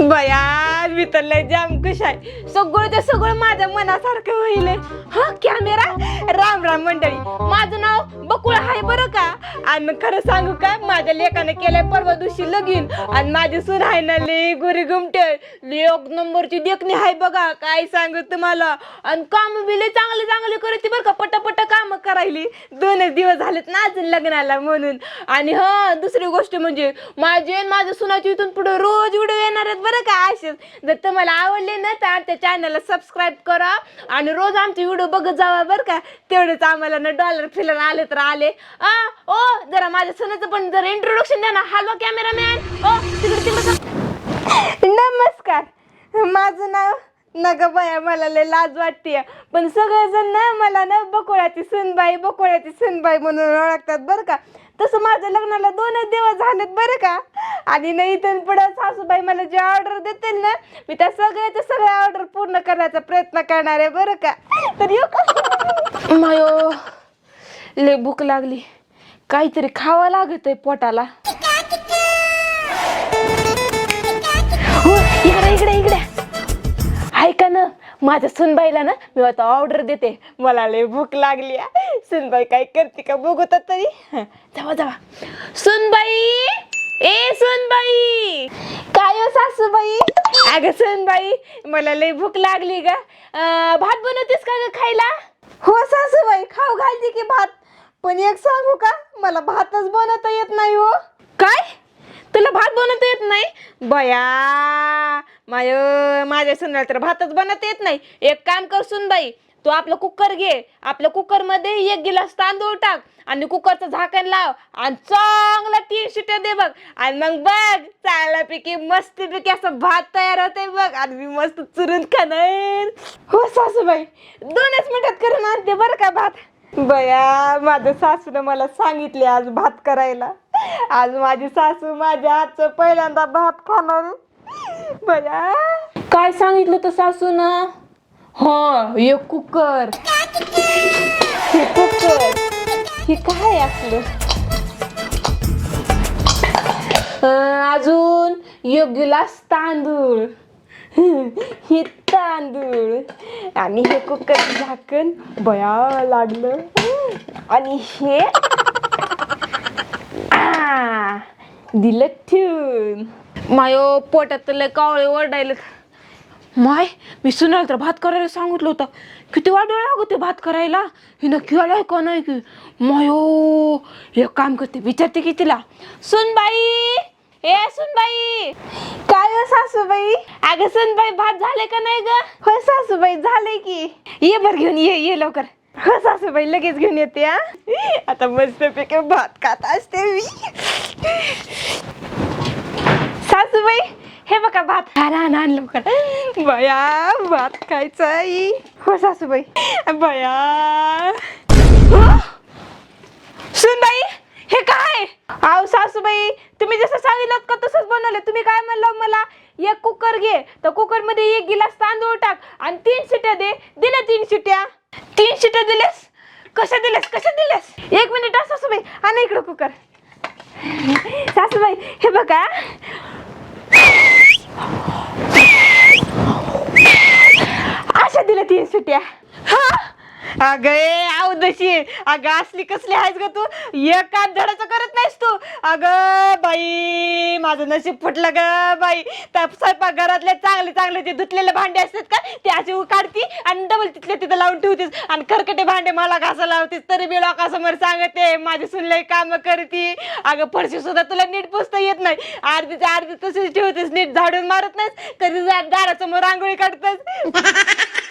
बया मी तर लय जामकुश आहे. सगळं ते सगळं माझ्या मनासारखं होईल हा कॅमेरा? राम राम मंडळी. माझं नाव बकुळ आहे बरं का? आणि खरं सांगू का माझ्या लेकाने केलंय परवा दिवशी लगीन. आणि माझी सून आहे ना लई गुरी गुमटे लय एक नंबरची देखणी आहे बघा काय सांगू तुम्हाला आणि काम बी लय चांगले चांगले करते बरं का पटापट काम करायली. दोनच दिवस झालेत ना अजून लग्नाला म्हणून. आणि हा दुसरी गोष्ट म्हणजे माझी आणि माझ्या सुनाची इथून पुढे रोज व्हिडिओ येणार आहेत बरं का असेच. जर तुम्हाला आवडले ना तर आमच्या चॅनलला सबस्क्राईब करा. आणि रोज आमचे व्हिडिओ बघत जावा बरं का तेवढेच आम्हाला ना डॉलर फिलर आले तर आले. आ ओ जरा माझ्या सुनाचं पण जरा इंट्रोडक्शन द्या ना. हॅलो कॅमेरामॅन ओ तिकडे तिकडे नमस्कार. माझं नाव नग बाया मला लय लाज वाटते पण सगळेजण ना मला ना बकोळ्याची सुनबाई बकोळ्याची सुनबाई म्हणून ओळखतात बरं का. तसं माझ्या लग्नाला दोनच दिवस झालेत बरं का. आणि नाही इथून पुढं सासूबाई मला जे ऑर्डर देतील ना मी त्या सगळ्याच्या सगळ्या ऑर्डर पूर्ण करण्याचा प्रयत्न करणार आहे बरं का. तर येऊ का? मायो लय भूक लागली. काहीतरी खावं लागत आहे पोटाला. हो इकडे इकडे इकडे. ऐका ना? माझ्या सुनबाईला ना मी आता ऑर्डर देते. मला लय भूक लागली आहे. सुनबाई काय करते का बघू तरी जावा जावा. सुनबाई! ए सुनबाई! काय हो सासूबाई? अगं सुनबाई मला लय भूक लागली ग. भात बनवतेस का ग खायला? हो सासूबाई खाऊ घालते की भात. पण एक सांगू का? मला भातच बनवता येत नाही हो. काय? तुला भात बनवता येत नाही? बया माय माझ्या सुनाला तर भातच बनवता येत नाही. एक काम कर सुनबाई तू आपलं कुकर घे. आपल्या कुकरमध्ये एक गिलास तांदूळ टाक आणि कुकरचं झाकण लाव आणि चांगला तीन शिट्या दे बघ. आणि मग बघ चांगल्यापैकी मस्त पैकी असं भात तयार होते बघ आणि मी मस्त चुरून खाणार. हो सासूबाई दोनच मिनिटात करून आणते बरं का भात? बया माझ्या सासूनं मला सांगितले आज भात करायला. आज माझी सासू माझ्या हातचं पहिल्यांदा भात खाणार बया. काय सांगितलं तर सासून? हो ये कुकर. हे कुकर. हे काय असलं? अं, अजून एक गिलास तांदूळ. हे तांदूळ आणि हे कुकर झाकण बया लागलं. आणि हे दिलं ठेवून. मायो पोटात लय कावळे ओरडायला माय मी सुनाल तर भात करायला सांगितलं होतं. किती वाट वेळ लागते भात करायला. हे नक्की आलं आहे का नाही की? मायो एक काम करते विचारते की तिला. सुनबाई! ए सुनबाई काय हो सासूबाई? अगं सुनबाई भात झाले का नाही ग? हो सासूबाई झाले की. ये बर घेऊन ये ये लवकर. हो सासूबाई लगेच घेऊन येते हा. आता मस्त पैकी भात खात असते मी. सासूबाई हे बघा भात. आण आण आण लवकर. बया भात खायचा हो सासूबाई. बया. हं? सुनबाई हे काय? आव सासूबाई तुम्ही जसं सांगितलं का तसंच बनवलं. तुम्ही काय म्हणलं मला? एक कुकर घे. तर कुकरमध्ये एक गिलास तांदूळ टाक आणि तीन शिट्या दे. दिल्या तीन शिट्या. तीन शिट्या दिल्यास? कशा दिल्यास? कशा दिल्यास? एक मिनिट हा सासूबाई. आणि इकडं कुकर. सासूबाई हे बघा. अशा दिल्या तीन सुट्या हा? अगं ए अवदशी अगं असली कसली आहेस ग तू? एका काम धडाचं करत नाहीस तू. अगं बाई माझं नशीब फुटलं ग बाई. त्या स्वयंपाकघरातले चांगले चांगले ते धुतलेले भांडे असतात का ते अशी उकाडती आणि डबल तिथले तिथं लावून ठेवतीस. आणि खरकटे भांडे मला घासा लावतीस. तरी बी लोकांसमोर सांगते माझी सुनलाई काम करती. अगं फरशी सुद्धा तुला नीट पुसता येत नाही. अर्धीच्या अर्धी तशीच ठेवतेस नीट झाडून मारत नाहीस. कधी दारासमोर रांगोळी काढतेस.